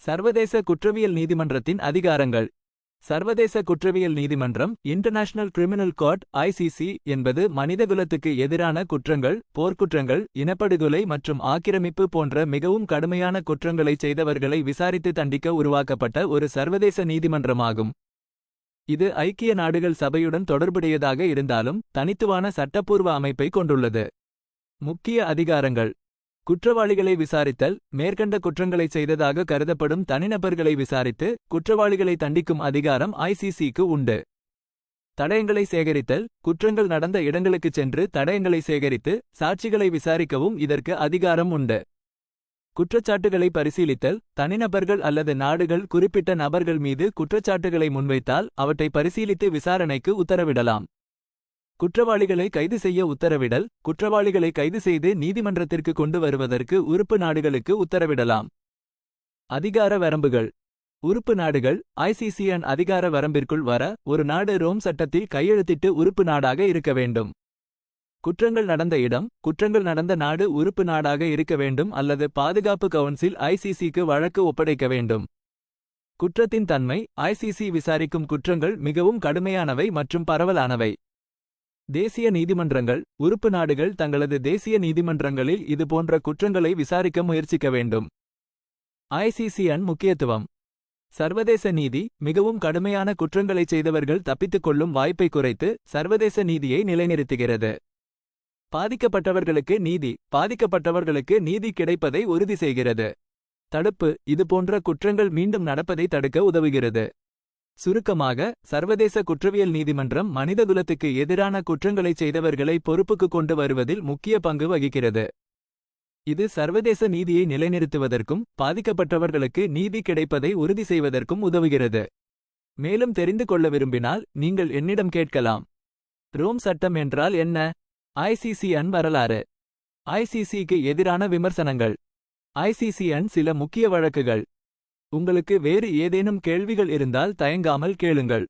சர்வதேச குற்றவியல் நீதிமன்றத்தின் அதிகாரங்கள். சர்வதேச குற்றவியல் நீதிமன்றம் இன்டர்நேஷனல் கிரிமினல் கோர்ட் ஐசிசி என்பது மனிதகுலத்துக்கு எதிரான குற்றங்கள் போர்க்குற்றங்கள் இனப்படுகொலை மற்றும் ஆக்கிரமிப்பு போன்ற மிகவும் கடுமையான குற்றங்களைச் செய்தவர்களை விசாரித்து தண்டிக்க உருவாக்கப்பட்ட ஒரு சர்வதேச நீதிமன்றமாகும். இது ஐக்கிய நாடுகள் சபையுடன் தொடர்புடையதாக இருந்தாலும் தனித்துவான சட்டப்பூர்வ அமைப்பை கொண்டுள்ளது. முக்கிய அதிகாரங்கள். குற்றவாளிகளை விசாரித்தல் மேற்கண்ட குற்றங்களைச் செய்ததாக கருதப்படும் தனிநபர்களை விசாரித்து குற்றவாளிகளை தண்டிக்கும் அதிகாரம் ஐசிசிக்கு உண்டு. தடயங்களை சேகரித்தல் குற்றங்கள் நடந்த இடங்களுக்குச் சென்று தடயங்களை சேகரித்து சாட்சிகளை விசாரிக்கவும் இதற்கு அதிகாரம் உண்டு. குற்றச்சாட்டுகளை பரிசீலித்தல் தனிநபர்கள் அல்லது நாடுகள் குறிப்பிட்ட நபர்கள் மீது குற்றச்சாட்டுகளை முன்வைத்தால் அவற்றை பரிசீலித்து விசாரணைக்கு உத்தரவிடலாம். குற்றவாளிகளை கைது செய்ய உத்தரவிடல் குற்றவாளிகளை கைது செய்து நீதிமன்றத்திற்கு கொண்டு வருவதற்கு உறுப்பு நாடுகளுக்கு உத்தரவிடலாம். அதிகார வரம்புகள். உறுப்பு நாடுகள் ஐசிசிஎன் அதிகார வரம்பிற்குள் வர ஒரு நாடு ரோம் சட்டத்தில் கையெழுத்திட்டு உறுப்பு நாடாக இருக்க வேண்டும். குற்றங்கள் நடந்த இடம் குற்றங்கள் நடந்த நாடு உறுப்பு நாடாக இருக்க வேண்டும் அல்லது பாதுகாப்பு கவுன்சில் ஐசிசிக்கு வழக்கு ஒப்படைக்க வேண்டும். குற்றத்தின் தன்மை ஐசிசி விசாரிக்கும் குற்றங்கள் மிகவும் கடுமையானவை மற்றும் பரவலானவை. தேசிய நீதிமன்றங்கள் உறுப்பு நாடுகள் தங்களது தேசிய நீதிமன்றங்களில் இதுபோன்ற குற்றங்களை விசாரிக்க முயற்சிக்க வேண்டும். ஐசிசிஎன் முக்கியத்துவம். சர்வதேச நீதி மிகவும் கடுமையான குற்றங்களைச் செய்தவர்கள் தப்பித்துக் கொள்ளும் வாய்ப்பை குறைத்து சர்வதேச நீதியை நிலைநிறுத்துகிறது. பாதிக்கப்பட்டவர்களுக்கு நீதி பாதிக்கப்பட்டவர்களுக்கு நீதி கிடைப்பதை உறுதி செய்கிறது. தடுப்பு இதுபோன்ற குற்றங்கள் மீண்டும் நடப்பதை தடுக்க உதவுகிறது. சுருக்கமாக சர்வதேச குற்றவியல் நீதிமன்றம் மனிதகுலத்துக்கு எதிரான குற்றங்களைச் செய்தவர்களை பொறுப்புக்கு கொண்டு வருவதில் முக்கிய பங்கு வகிக்கிறது. இது சர்வதேச நீதியை நிலைநிறுத்துவதற்கும் பாதிக்கப்பட்டவர்களுக்கு நீதி கிடைப்பதை உறுதி செய்வதற்கும் உதவுகிறது. மேலும் தெரிந்து கொள்ள விரும்பினால் நீங்கள் என்னிடம் கேட்கலாம். ரோம் சட்டம் என்றால் என்ன? ஐசிசிஎன் வரலாறு. ஐசிசிக்கு எதிரான விமர்சனங்கள். ஐசிசிஎன் சில முக்கிய வழக்குகள். உங்களுக்கு வேறு ஏதேனும் கேள்விகள் இருந்தால் தயங்காமல் கேளுங்கள்.